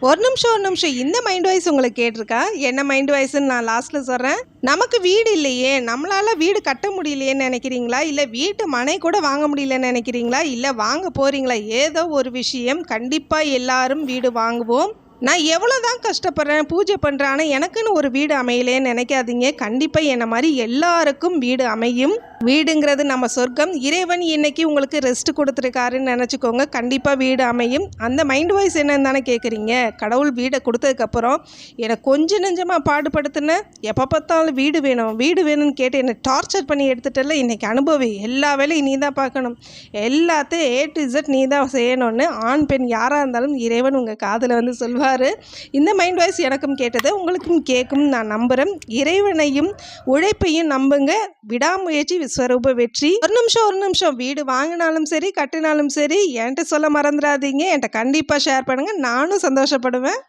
ஒரு நிமிஷம் ஒரு நிமிஷம். இந்த மைண்ட் வாய்ஸ் உங்களுக்கு கேட்டிருக்கா? என்ன மைண்ட் வாய்ஸ்ன்னு நான் லாஸ்ட்டில் சொல்கிறேன் நமக்கு வீடு இல்லையே. நம்மளால் வீடு கட்ட முடியலையேன்னு நினைக்கிறீங்களா? இல்லை வீட்டு மனை கூட வாங்க முடியலன்னு நினைக்கிறீங்களா? இல்லை வாங்க போகிறீங்களா ஏதோ ஒரு விஷயம். கண்டிப்பாக எல்லாரும் வீடு வாங்குவோம். நான் எவ்வளோ தான் கஷ்டப்படுறேன் பூஜை பண்ணுறேன் ஆனால் எனக்குன்னு ஒரு வீடு அமையலேன்னு நினைக்காதீங்க. கண்டிப்பாக என்னை மாதிரி எல்லாருக்கும் வீடு அமையும். வீடுங்கிறது நம்ம சொர்க்கம். இறைவன் இன்னைக்கு உங்களுக்கு ரெஸ்ட் கொடுத்துருக்காருன்னு நினச்சிக்கோங்க. கண்டிப்பாக வீடு அமையும். அந்த மைண்ட் வாய்ஸ் என்னன்னு தானே கேட்குறீங்க கடவுள் வீடை கொடுத்ததுக்கப்புறம் என்னை கொஞ்சம் நெஞ்சமாக பாடுபடுத்தின எப்போ பார்த்தாலும் வீடு வேணும் வீடு வேணும்னு கேட்டு என்னை டார்ச்சர் பண்ணி எடுத்துட்டல இன்னைக்கு அனுபவி. எல்லா வேலையும் நீ தான் பார்க்கணும். எல்லாத்தையும் ஏ டு இசட் நீ தான் செய்யணும்னு ஆண் பெண் யாராக இருந்தாலும் இறைவன் உங்கள் காதில் வந்து சொல்வார். இந்த மைண்ட் வாய்ஸ் எனக்கும் கேட்டது உங்களுக்கும் கேட்கும் நான் நம்புகிறேன் இறைவனையும் உழைப்பையும் நம்புங்க. விடாமுயற்சி விஸ்வரூப வெற்றி. ஒரு நிமிஷம் ஒரு நிமிஷம். வீடு வாங்கினாலும் சரி கட்டினாலும் சரி என்கிட்ட சொல்ல மறந்துடாதீங்க. என்கிட்ட கண்டிப்பாக ஷேர் பண்ணுங்கள் நானும் சந்தோஷப்படுவேன்.